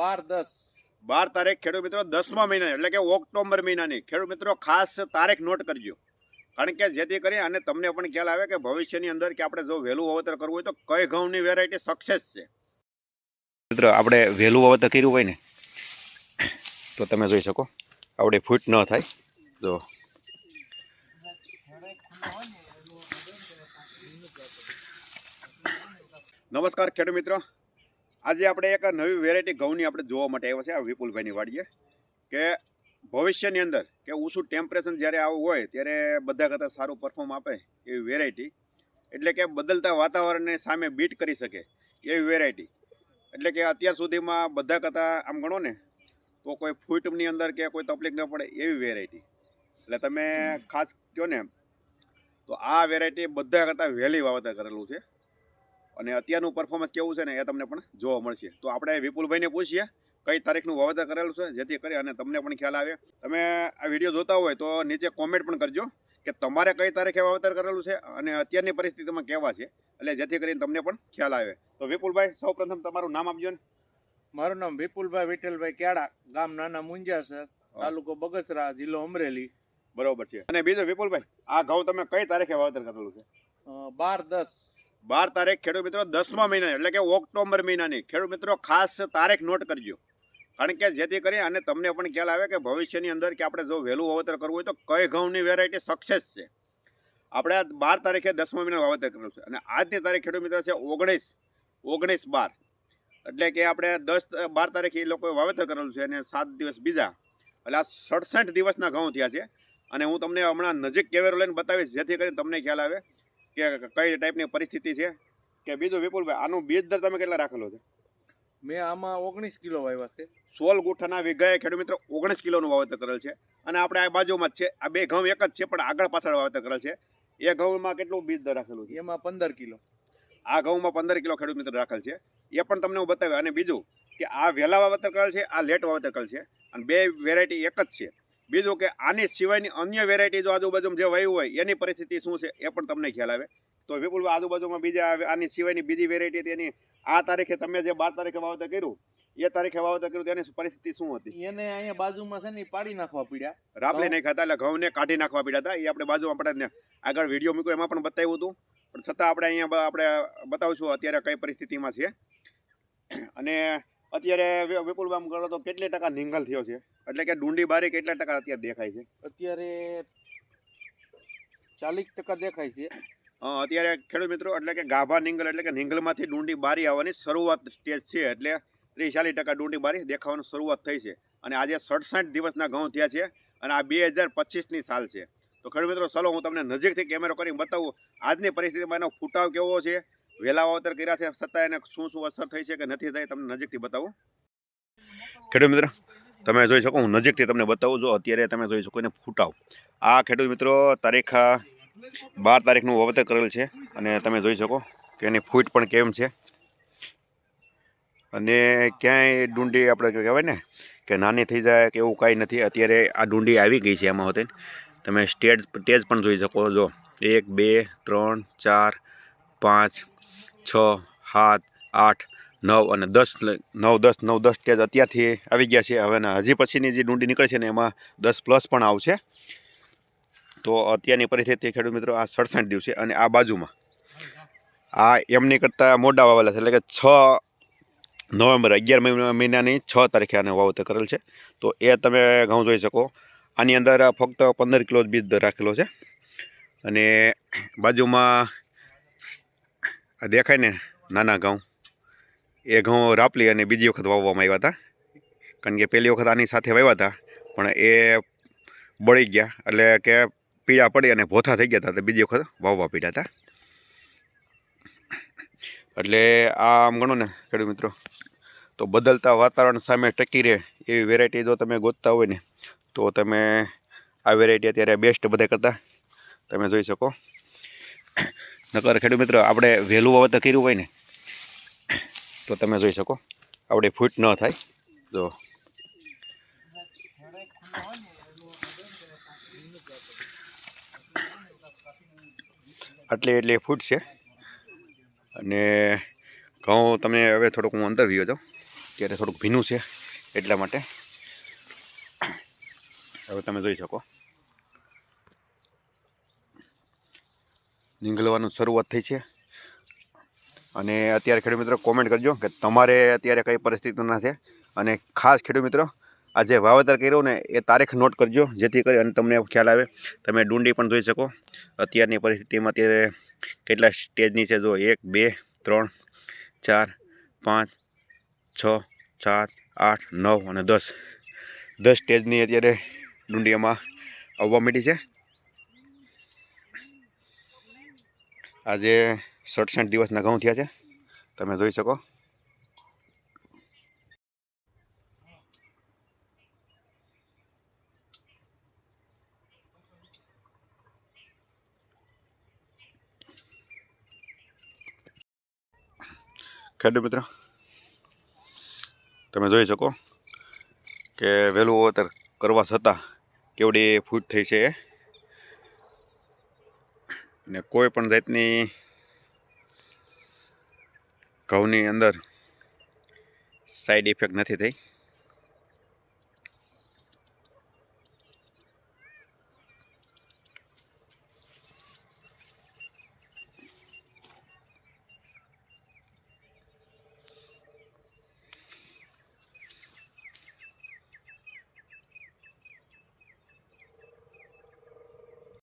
બાર દસ. બાર તારીખ ખેડૂત મિત્રો દસમા મહિના એટલે કે ઓક્ટોબર મહિનાની. ખેડૂત મિત્રો ખાસ તારીખ નોટ કરજો. કારણ કે જેથી કરી અને તમને પણ ખ્યાલ આવે કે ભવિષ્યની અંદર કે આપણે જો વહેલું વાવેતર કરવું હોય તો કઈ ઘઉંની વેરાયટી સક્સેસ છે? મિત્રો આપણે વહેલું વાવેતર કર્યું હોય ને તો તમે જોઈ શકો. આપણે ફૂટ ન થાય. જો. નમસ્કાર ખેડૂત મિત્રો. આજે આપણે એક નવી વેરાયટી ઘઉંની આપણે જોવા માટે આવ્યા છે. આ વિપુલભાઈની વાડીએ કે ભવિષ્યની અંદર કે ઊંચું ટેમ્પરેચર જ્યારે આવું હોય ત્યારે બધા કરતાં સારું પરફોર્મ આપે એવી વેરાયટી એટલે કે બદલતા વાતાવરણને સામે બીટ કરી શકે એવી વેરાયટી એટલે કે અત્યાર સુધીમાં બધા કરતાં આમ ગણો ને તો કોઈ ફૂટની અંદર કે કોઈ તકલીફ ન પડે એવી વેરાયટી એટલે તમે ખાસ કહો ને તો આ વેરાયટી બધા કરતાં વહેલી વાવતા કરેલું છે. અને અત્યારનું પરફોર્મન્સ કેવું છે ને એ તમને પણ જોવા મળશે. તો આપણે વિપુલભાઈને પૂછીએ કઈ તારીખનું વાવેતર કરેલું છે જેથી કરી અને તમને પણ ખ્યાલ આવે. તમે આ વીડિયો જોતા હોય તો નીચે કોમેન્ટ પણ કરજો કે તમારે કઈ તારીખે વાવેતર કરેલું છે અને અત્યારની પરિસ્થિતિમાં કેવા છે. એટલે જેથી કરીને તમને પણ ખ્યાલ આવે. તો વિપુલભાઈ સૌ પ્રથમ તમારું નામ આપજો ને. મારું નામ વિપુલભાઈ વિઠ્ઠલભાઈ કેળા ગામ નાના મુંજાસર તાલુકો બગસરા જિલ્લો અમરેલી. બરોબર છે. અને બીજો વિપુલભાઈ આ ઘઉં તમે કઈ તારીખે વાવેતર કરેલું છે? બાર દસ. બાર તારીખ ખેડૂત મિત્રો દસમા મહિના, એટલે કે ઓક્ટોબર મહિનાની. ખેડૂત મિત્રો, ખાસ તારીખ નોટ કરજો. કારણ કે જેથી કરી અને તમને પણ ખ્યાલ આવે કે ભવિષ્યની અંદર કે આપણે જો વહેલું વાવેતર કરવું હોય તો કઈ ઘઉંની વેરાયટી સક્સેસ છે? આપણે આ બાર તારીખે દસમા મહિના વાવેતર કરેલું છે. અને આજની તારીખ ખેડૂત મિત્રો છે ઓગણીસ ઓગણીસ બાર. એટલે કે આપણે દસ, બાર તારીખે એ લોકોએ વાવેતર કરેલું છે અને સાત દિવસ બીજા. એટલે આ સડસઠ દિવસના ઘઉં થયા છે. અને હું તમને હમણાં નજીક કેવેરો લઈને બતાવીશ, જેથી કરીને તમને ખ્યાલ આવે કે કઈ ટાઈપની પરિસ્થિતિ છે? કે બીજું વિપુલભાઈ આનું બીજ દર તમે કેટલા રાખેલો છે? મેં આમાં ઓગણીસ કિલો વાવ્યા છે. સોળ ગુઠાના વિઘાએ ખેડૂત મિત્રો ઓગણીસ કિલોનું વાવેતર કરેલ છે. અને આપણે આ બાજુમાં જ છે. આ બે ઘઉં એક જ છે પણ આગળ પાછળ વાવેતર કરેલ છે. એ ઘઉંમાં કેટલું બીજ દર રાખેલું છે? એમાં પંદર કિલો. આ ઘઉંમાં પંદર કિલો ખેડૂત મિત્ર રાખેલ છે. એ પણ તમને હું બતાવ્યું. અને બીજું કે આ વહેલા વાવેતર કરેલ છે આ લેટ વાવેતર કરેલ છે. અને બે વેરાયટી એક જ છે. બીજું કે આની સિવાયની અન્ય વેરાયટી જો આજુબાજુમાં જે વયું હોય એની પરિસ્થિતિ શું છે એ પણ તમને ખ્યાલ આવે. તો વિપુલ આજુબાજુમાં બીજા આની સિવાયની બીજી વેરાયટી એની આ તારીખે તમે જે બાર તારીખે વાવતર કર્યું એ તારીખે વાવતર કર્યું તેની પરિસ્થિતિ શું હતી? એને અહીંયા બાજુમાં છે ને પાડી નાખવા પડ્યા. રાપલી. નહીં ખાતા એટલે ઘઉંને કાઢી નાખવા પડ્યા હતા. એ આપણે બાજુ આપણે આગળ વીડિયો મૂક્યો એમાં પણ બતાવ્યું હતું. પણ છતાં આપણે અહીંયા આપણે બતાવશું અત્યારે કઈ પરિસ્થિતિમાં છે અને અત્યારે વિપુલ વિપુલભાઈ કરો તો કેટલી ટકા નિંગલ થયો છે? એટલે કે ડુંડી બારી કેટલા ટકા અત્યારે દેખાય છે? અત્યારે ચાલીસ ટકા દેખાય છે. અત્યારે ખેડૂત મિત્રો એટલે કે ગાભા નિંગલ એટલે કે નિંગલમાંથી ડુંડી બારી આવવાની શરૂઆત સ્ટેજ છે એટલે ત્રીસ ચાલીસ ટકા ડુંડી બારી દેખાવાની શરૂઆત થઈ છે. અને આજે સડસઠ દિવસના ઘઉં થયા છે અને આ બે હજાર પચીસની સાલ છે. તો ખેડૂત મિત્રો ચલો હું તમને નજીકથી કેમેરો કરીને બતાવું આજની પરિસ્થિતિમાં એનો ફૂટાવ કેવો છે? વહેલા વાવતર કર્યા છે, છતાં એને શું શું અસર થઈ છે કે નથી થઈ, તમને નજીકથી બતાવું? ખેડૂત મિત્ર, તમે જોઈ શકો, હું નજીકથી તમને બતાવું, જો અત્યારે તમે જોઈ શકો, એને ફૂટાવ. આ ખેડૂત મિત્રો તારીખ બાર તારીખનું વાવતર કરેલ છે, અને તમે જોઈ શકો કે એની ફૂટ પણ કેમ છે. અને ક્યાંય ડુંડી આપણે કહેવાય ને, કે નાની થઈ જાય કે એવું કાંઈ નથી, અત્યારે આ ડુંડી આવી ગઈ છે એમાં હોતે. તમે સ્ટેજ સ્ટેજ પણ જોઈ શકો છો એક, બે, ત્રણ, ચાર, પાંચ છ, સાત, આઠ, નવ અને દસ નવ દસ નવ, દસ સ્ટેજ અત્યારથી આવી ગયા છે. હવે હજી પછીની જે ડુંડી નીકળે છે ને એમાં દસ પ્લસ પણ આવશે. તો અત્યારની પરિસ્થિતિ ખેડૂત મિત્રો આ સડસઠ દિવસે અને આ બાજુમાં. આ એમની કરતાં મોટા વાવેલા છે, એટલે કે છ નવેમ્બર, અગિયાર મહિના- મહિનાની છ તારીખે આને વાવેતર કરેલ છે. તો એ તમે ઘઉં જોઈ શકો. આની અંદર ફક્ત પંદર કિલો જ બીજ રાખેલો છે. અને બાજુમાં આ દેખાય ને નાના ઘઉં. એ ઘઉં રાપલી અને બીજી વખત વાવવામાં આવ્યા હતા. કારણ કે પહેલી વખત આની સાથે વાવ્યા હતા, પણ એ બળી ગયા. એટલે કે પીળા પડી અને ભોથા થઈ ગયા હતા તો બીજી વખત વાવવા પીડ્યા હતા. એટલે આ આમ ગણો ને, ખેડૂત મિત્રો. તો બદલતા વાતાવરણ સામે ટકી રહે એવી વેરાયટી જો તમે ગોતતા હોય ને, તો તમે આ વેરાયટી અત્યારે બેસ્ટ બધા કરતાં. તમે જોઈ શકો. નકર ખેડૂત મિત્ર, આપણે વહેલું વાવતર કર્યું હોય ને, તો તમે જોઈ શકો. આપણે ફૂટ ન થાય. જો. આટલે એટલે ફૂટ છે. અને ઘઉં તમે હવે થોડુંક હું અંદર વ્યો જાઉં. અત્યારે થોડુંક ભીનું છે એટલા માટે. હવે તમે જોઈ શકો. નીંગલવાનું શરૂઆત થઈ છે. અને અત્યારે ખેડૂત મિત્રો કોમેન્ટ કરજો કે તમારે અત્યારે કઈ પરિસ્થિતિના છે. અને ખાસ ખેડૂત મિત્રો, આ વાવેતર કર્યું ને એ તારીખ નોટ કરજો, જેથી કરી અને તમને ખ્યાલ આવે. તમે ડુંડી પણ જોઈ શકો. અત્યારની પરિસ્થિતિમાં અત્યારે કેટલા સ્ટેજની છે જો, એક, બે, ત્રણ, ચાર, પાંચ, છ, સાત, આઠ, નવ અને દસ. દસ સ્ટેજની અત્યારે ડુંડીયામાં આવવા માંડી છે. આજે સડસઠ દિવસના ઘઉં થયા છે તમે જોઈ શકો ખેડૂત મિત્રો, તમે જોઈ શકો કે વહેલું વાવેતર કરવા છતાં કેવડી ફૂટ થઈ છે એ. અને કોઈ પણ જાતની ઘઉંની અંદર સાઈડ ઇફેક્ટ નથી થઈ.